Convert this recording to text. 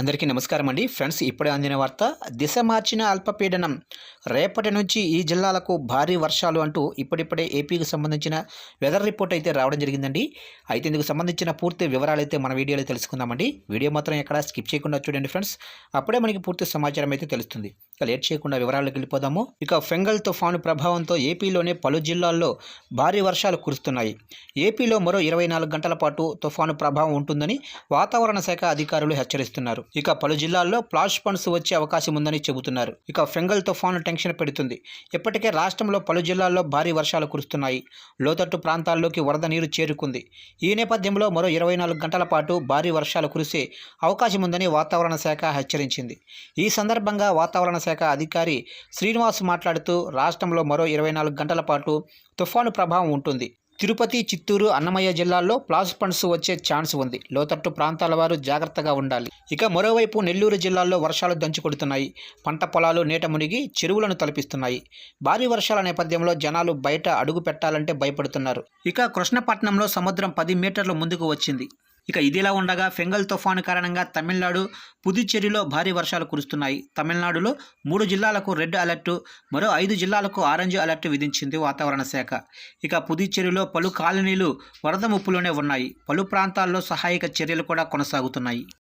అందరికీ నమస్కారం అండి. ఫ్రెండ్స్ ఇప్పుడే అందిన వార్త దిశ మార్చిన అల్పపీడనం. రేపటి నుంచి ఈ జిల్లాలకు భారీ వర్షాలు అంటూ ఇప్పుడిప్పుడే ఏపీకి సంబంధించిన వెదర్ రిపోర్ట్ అయితే రావడం జరిగిందండి. అయితే ఇందుకు సంబంధించిన పూర్తి వివరాలు అయితే మన వీడియోలో తెలుసుకుందామండి. వీడియో మాత్రం ఎక్కడ స్కిప్ చేయకుండా చూడండి ఫ్రెండ్స్. అప్పుడే మనకి పూర్తి సమాచారం అయితే తెలుస్తుంది. ఇక లేట్ చేయకుండా వివరాలకు వెళ్ళిపోదాము. ఇక ఫెంగల్ తుఫాను ప్రభావంతో ఏపీలోనే పలు జిల్లాల్లో భారీ వర్షాలు కురుస్తున్నాయి. ఏపీలో మరో ఇరవై నాలుగు గంటల పాటు తుఫాను ప్రభావం ఉంటుందని వాతావరణ శాఖ అధికారులు హెచ్చరిస్తున్నారు. ఇక పలు జిల్లాల్లో ఫ్లాష్ ఫండ్స్ వచ్చే అవకాశం ఉందని చెబుతున్నారు. ఇక ఫెంగల్ తుఫాను టెన్షన్ పెడుతుంది. ఇప్పటికే రాష్ట్రంలో పలు జిల్లాల్లో భారీ వర్షాలు కురుస్తున్నాయి. లోతట్టు ప్రాంతాల్లోకి వరద నీరు చేరుకుంది. ఈ నేపథ్యంలో మరో ఇరవై నాలుగు గంటల పాటు భారీ వర్షాలు కురిసే అవకాశం ఉందని వాతావరణ శాఖ హెచ్చరించింది. ఈ సందర్భంగా వాతావరణ శాఖ అధికారి శ్రీనివాస్ మాట్లాడుతూ రాష్ట్రంలో మరో ఇరవై నాలుగు గంటల పాటు తుఫాను ప్రభావం ఉంటుంది. తిరుపతి చిత్తూరు అన్నమయ్య జిల్లాల్లో ప్లాస్ ఫండ్స్ వచ్చే ఛాన్స్ ఉంది. లోతట్టు ప్రాంతాల వారు జాగ్రత్తగా ఉండాలి. ఇక మరోవైపు నెల్లూరు జిల్లాల్లో వర్షాలు దంచుకొడుతున్నాయి పంట పొలాలు నీట మునిగి చెరువులను తలపిస్తున్నాయి. భారీ వర్షాల నేపథ్యంలో జనాలు బయట అడుగు పెట్టాలంటే భయపడుతున్నారు. ఇక కృష్ణపట్నంలో సముద్రం పది మీటర్లు ముందుకు వచ్చింది. ఇక ఇదిలా ఉండగా ఫెంగల్ తుఫాను కారణంగా తమిళనాడు పుదుచ్చేరిలో భారీ వర్షాలు కురుస్తున్నాయి. తమిళనాడులో మూడు జిల్లాలకు రెడ్ అలర్టు మరో ఐదు జిల్లాలకు ఆరెంజ్ అలర్టు విధించింది వాతావరణ శాఖ. ఇక పుదుచ్చేరిలో పలు కాలనీలు వరద ముప్పులోనే ఉన్నాయి. పలు ప్రాంతాల్లో సహాయక చర్యలు కూడా కొనసాగుతున్నాయి.